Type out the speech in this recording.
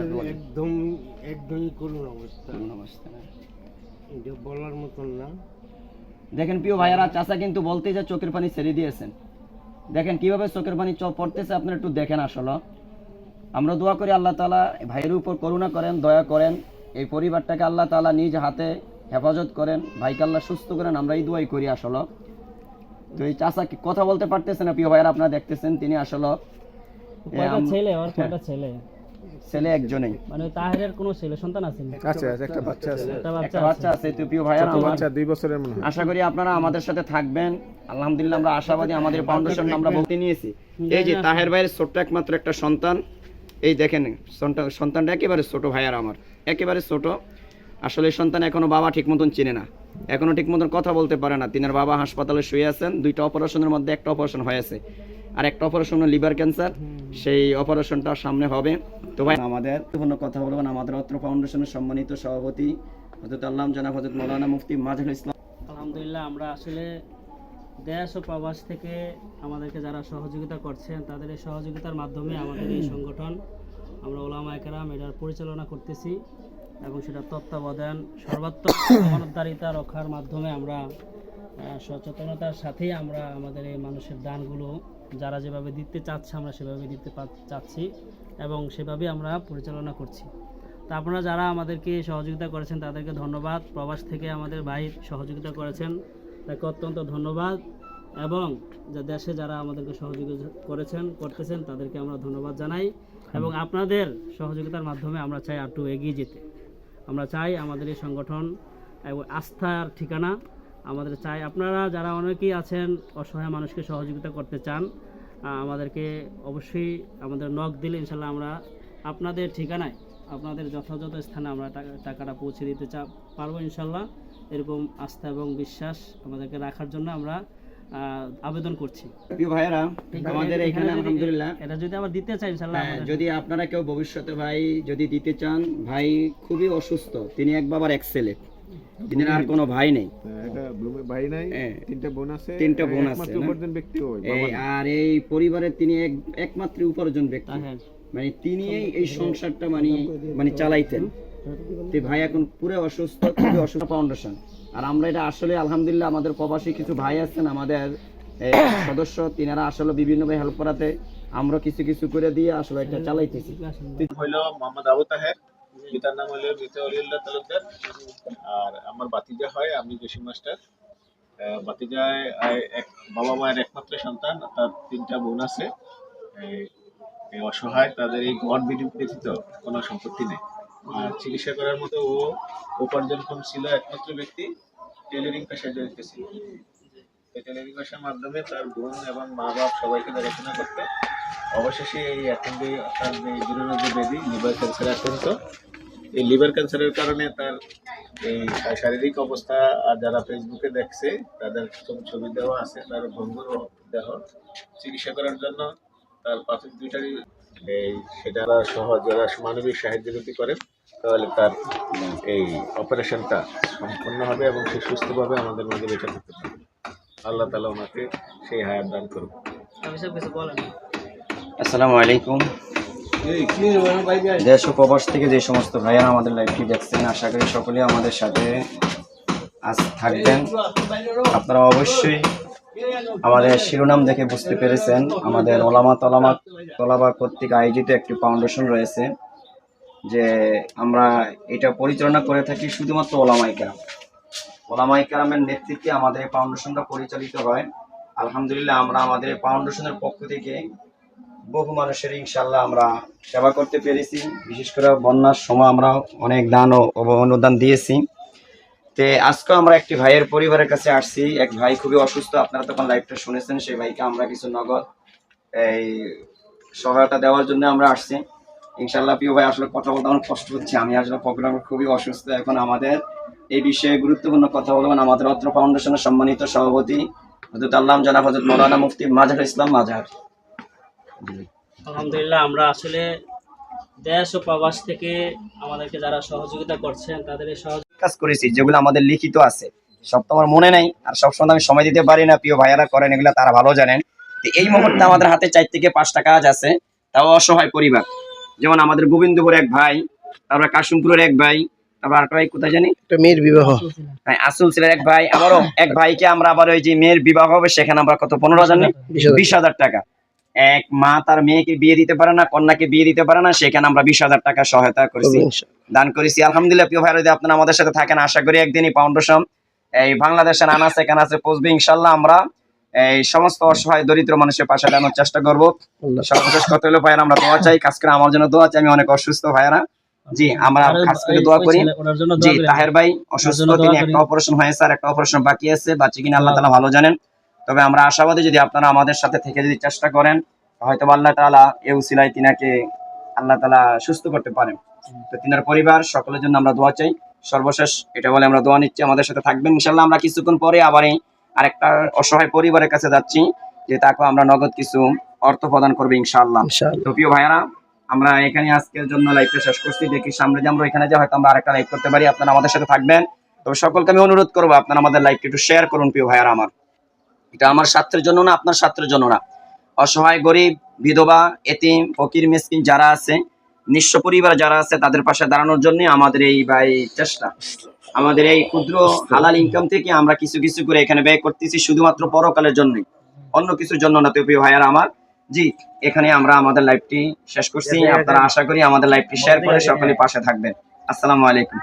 একদম একদমই করুন অবস্থা। এমন অবস্থা। এটা বলার মতন না। দেখেন প্রিয় ভাইয়ারা চাচা কিন্তু বলতে যে চোখের পানি ছেড়ে দিয়েছেন। দেখেন কীভাবে চোখের পানি চ- পড়তেছে আপনারা একটু দেখেন আসলে। আমরা দোয়া করি আল্লাহ তালা ভাইয়ের উপর করুণা করেন দয়া করেন এই পরিবারটাকে আল্লাহ তালা নিজ হাতে হেফাজত করেন ভাইকে আল্লাহ সুস্থ করেন আমরা এই দোয়াই করি আসলে। তো এই চাচা কথা বলতে পারতেছেন না প্রিয় ভাইয়ারা আপনারা দেখতেছেন তিনি আসলে ছেলে ওর ছেলে? ছেলে একজনেই। মানে তাহেরের কোনো ছেলে সন্তান আছে? আচ্ছা আচ্ছা একটা বাচ্চা আছে। একটা বাচ্চা বাচ্চা আছে তো প্রিয় ছোট আমার। বাচ্চা দুই বছরের মনে হয়। আশা করি আপনারা আমাদের সাথে থাকবেন। আলহামদুলিল্লাহ আমরা আশাবাদী আমাদের ফাউন্ডেশন আমরা বলতে নিয়েছি। এই যে তাহের ভাইয়ের ছোট্ট একমাত্র একটা সন্তান এই দেখেন সন্তানটা একেবারে ছোট ভাইয়ার আমার একেবারে ছোট। আসলে সন্তান এখনও বাবা ঠিক মতন চেনে না। এখনও ঠিক মতন কথা বলতে পারে না। তিনার বাবা হাসপাতালে শুয়ে আছেন দুইটা অপারেশনের মধ্যে একটা অপারেশন হয়েছে আর একটা অপারেশন লিভার ক্যান্সার সেই অপারেশনটা সামনে হবে। তো ভাই, আমাদের গুরুত্বপূর্ণ কথা বলবেন আমাদের অত্র ফাউন্ডেশনের সম্মানিত সভাপতি হজরত আল্লাহ জানাব হজরত মৌলানা মুফতি মাজহুল ইসলাম। আলহামদুলিল্লাহ, আমরা আসলে দেশ ও প্রবাস থেকে আমাদেরকে যারা সহযোগিতা করছেন, তাদের এই সহযোগিতার মাধ্যমে আমাদের এই সংগঠন, আমরা ওলামা একরাম, এটার পরিচালনা করতেছি এবং সেটা তত্ত্বাবধান, সর্বাত্মক মানবদারিতা রক্ষার মাধ্যমে আমরা সচেতনতার সাথেই আমরা আমাদের এই মানুষের দানগুলো যারা যেভাবে দিতে চাচ্ছে, আমরা সেভাবে দিতে চাচ্ছি এবং সেভাবে আমরা পরিচালনা করছি। তা আপনারা যারা আমাদেরকে সহযোগিতা করেছেন, তাদেরকে ধন্যবাদ। প্রবাস থেকে আমাদের ভাই সহযোগিতা করেছেন, তাকে অত্যন্ত ধন্যবাদ এবং যা, দেশে যারা আমাদেরকে সহযোগিতা করেছেন, করতেছেন, তাদেরকে আমরা ধন্যবাদ জানাই এবং আপনাদের সহযোগিতার মাধ্যমে আমরা চাই আরটু এগিয়ে যেতে। আমরা চাই আমাদের এই সংগঠন এবং আস্থার ঠিকানা আমাদের চাই। আপনারা যারা অনেকেই আছেন অসহায় মানুষকে সহযোগিতা করতে চান আমাদেরকে অবশ্যই আমাদের নখ দিলে ইনশাল্লাহ আমরা আপনাদের ঠিকানায় আপনাদের যথাযথ স্থানে আমরা টাকাটা পৌঁছে দিতে চা পারব ইনশাল্লাহ। এরকম আস্থা এবং বিশ্বাস আমাদেরকে রাখার জন্য আমরা আবেদন করছি। প্রিয় ভাইয়েরা আমাদের এখানে আলহামদুলিল্লাহ এটা যদি আবার দিতে চাই ইনশাল্লাহ হ্যাঁ, যদি আপনারা কেউ ভবিষ্যতে ভাই যদি দিতে চান ভাই খুবই অসুস্থ তিনি এক বাবার এক ছেলে তিনি আর কোনো ভাই নেই। ভাই নাই হ্যাঁ। তিনটা বোন আছে তিনটা বোন আছে, উপার্জন ব্যক্তি আর এই পরিবারের তিনি একমাত্র উপার্জন ব্যক্তি। হ্যাঁ মানে তিনি এই- এই সংসারটা মানে মানে চালাইতেন। তো ভাই এখন পুরো অসুস্থ খুবই অসুস্থ ফাউন্ডেশন আর আমরা এটা আসলে আলহামদুলিল্লাহ আমাদের প্রবাসী কিছু ভাই আছেন আমাদের সদস্য তিনারা আসলে বিভিন্নভাবে হেল্প করাতে আমরা কিছু কিছু করে দিয়ে আসলে এটা চালাইতেছি। হইল মোহাম্মদ আবু তাহের। পিতার নাম হইল মৃত অলিউল্লাহ তালুকদার। আর আমার বাতিজা হয়, আমি জসিম মাস্টার। বাতিজায় এক বাবা মায়ের একমাত্র সন্তান, তার তিনটা বোন আছে। এই- অসহায়, তাদের এই বিদ্যুৎ ব্যতীত কোনো সম্পত্তি নেই। আর চিকিৎসা করার মতো ও উপার্জনক্ষম ছিল একমাত্র ব্যক্তি টেলারিং পেশায় জড়িত ছিল। টেলারিং পেশার মাধ্যমে তার বোন এবং মা বাপ সবাইকে দেখাশোনা করতো। অবশেষে এই এখন তার যে যে ব্যাধি লিভার ক্যান্সার আক্রান্ত এই লিভার ক্যান্সারের কারণে তার এই শারীরিক অবস্থা আর যারা ফেসবুকে দেখছে তাদের ছবি ছবি দেওয়া আছে তার ভঙ্গুর দেহ চিকিৎসা করার জন্য তার পাথর দুইটারই এই সেটা সহ যারা মানবিক সাহায্য যদি করেন তাহলে তার এই অপারেশনটা সম্পন্ন হবে এবং সে সুস্থভাবে আমাদের মধ্যে বেঁচে থাকতে পারবে। আল্লাহ তালা ওনাকে সেই হায়াত দান করুন অভিষেক কিছু বলেন। আসসালামু আলাইকুম। দেশ ও প্রবাস থেকে যে সমস্ত ভাইয়ারা আমাদের লাইভটি দেখছেন, আশা করি সকলে আমাদের সাথে আজ থাকবেন। আপনারা অবশ্যই আমাদের শিরোনাম দেখে বুঝতে পেরেছেন, আমাদের ওলামা তলামা তলাবা কর্তৃক আয়োজিত একটি ফাউন্ডেশন রয়েছে, যে আমরা এটা পরিচালনা করে থাকি শুধুমাত্র ওলামাই কেরাম। ওলামাই কেরামের নেতৃত্বে আমাদের এই ফাউন্ডেশনটা পরিচালিত হয়। আলহামদুলিল্লাহ, আমরা আমাদের ফাউন্ডেশনের পক্ষ থেকে বহু মানুষের ইনশাল্লাহ আমরা সেবা করতে পেরেছি। বিশেষ করে বন্যার সময় আমরা অনেক দান ও অনুদান দিয়েছি। তে আজকে আমরা একটি ভাইয়ের পরিবারের কাছে আসছি। এক ভাই খুবই অসুস্থ, আপনারা তখন লাইভটা শুনেছেন। সেই ভাইকে আমরা কিছু নগদ এই সহায়তা দেওয়ার জন্য আমরা আসছি। ইনশাল্লাহ প্রিয় ভাই, আসলে কথা বলতে আমার কষ্ট হচ্ছে। আমি আসলে প্রোগ্রাম খুবই অসুস্থ। এখন আমাদের এই বিষয়ে গুরুত্বপূর্ণ কথা বলবেন আমাদের অত্র ফাউন্ডেশনের সম্মানিত সভাপতি হজরত আল্লাহ জানাব হজরত মৌলানা মুফতি মাজার ইসলাম মাজার। আলহামদুলিল্লাহ আমরা আসলে দেশ ও প্রবাস থেকে আমাদেরকে যারা সহযোগিতা করছেন তাদের এই সহযোগিতা কাজ করেছি যেগুলো আমাদের লিখিত আছে। সব তো আমার মনে নাই আর সবসময় আমি সময় দিতে পারি না প্রিয় ভাইয়ারা করেন এগুলো তারা ভালো জানেন। তো এই মুহূর্তে আমাদের হাতে চার থেকে পাঁচটা কাজ আছে তাও অসহায় পরিবার। যেমন আমাদের গোবিন্দপুর এক ভাই তারপরে কাশিমপুরের এক ভাই তারপর আরেকটা ভাই কোথায় জানি? একটা মেয়ের বিবাহ। হ্যাঁ, আসল ছিলেন এক ভাই আবারও এক ভাইকে আমরা আবার ওই যে মেয়ের বিবাহ হবে সেখানে আমরা কত পনেরো হাজার নেই বিশ হাজার। বিশ হাজার টাকা। এক মা তার মেয়েকে বিয়ে দিতে পারে না কন্যাকে বিয়ে দিতে পারে না সেখানে আমরা বিশ হাজার টাকা সহায়তা করেছি। দান করেছি। আলহামদুলিল্লাহ প্রিয় ভাইরা যদি আপনারা আমাদের সাথে থাকেন আশা করি একদিনই ফাউন্ডেশন এই বাংলাদেশের আনাচে কানাচে পৌঁছবে। ইনশাল্লাহ আমরা এই সমস্ত অসহায় দরিদ্র মানুষের পাশে দাঁড়ানোর চেষ্টা করব। সর্বশেষ কথা হলো ভাইয়ারা আমরা দোয়া চাই কাজ করে আমার জন্য দোয়া চাই। আমি অনেক অসুস্থ ভাইয়ারা। জি আমরা কাজ করে দোয়া করি। জি তাহের ভাই অসুস্থ তিনি একটা অপারেশন হয়েছে আর একটা অপারেশন বাকি আছে বাচ্চা কিনা আল্লাহ তালা ভালো জানেন। তবে আমরা আশাবাদী যদি আপনারা আমাদের সাথে থেকে যদি চেষ্টা করেন হয়তো আল্লাহ তালা এ উসিলায় তিনাকে আল্লাহ তালা সুস্থ করতে পারেন। তো তিনার পরিবার সকলের জন্য আমরা দোয়া চাই। সর্বশেষ এটা বলে আমরা দোয়া নিচ্ছি। আমাদের সাথে থাকবেন। ইনশাল্লাহ আমরা কিছুক্ষণ পরে আবার এই আরেকটা অসহায় পরিবারের কাছে যাচ্ছি যে তাকে আমরা নগদ কিছু অর্থ প্রদান করবে ইনশাআল্লাহ। তো প্রিয় ভাইয়ারা আমরা এখানে আজকের জন্য লাইভটা শেষ করছি। দেখি সামনে যে আমরা এখানে যে হয়তো আমরা আরেকটা লাইভ করতে পারি। আপনারা আমাদের সাথে থাকবেন। তবে সকলকে আমি অনুরোধ করব আপনারা আমাদের লাইভটা একটু শেয়ার করুন প্রিয় ভাইয়ারা আমার। এটা আমার স্বার্থের জন্য না আপনার স্বার্থের জন্য না। অসহায় গরিব বিধবা এতিম ফকির মিসকিন যারা আছে নিঃস্ব পরিবার যারা আছে তাদের পাশে দাঁড়ানোর জন্য আমাদের এই ভাই চেষ্টা। আমাদের এই ক্ষুদ্র হালাল ইনকাম থেকে আমরা কিছু কিছু করে এখানে ব্যয় করতেছি শুধুমাত্র পরকালের জন্যই অন্য কিছুর জন্য না তো প্রিয় ভাইয়ারা আমার। জি এখানে আমরা আমাদের লাইভটি শেষ করছি। আপনারা আশা করি আমাদের লাইভটি শেয়ার করে সকলে পাশে থাকবেন। আসসালামু আলাইকুম।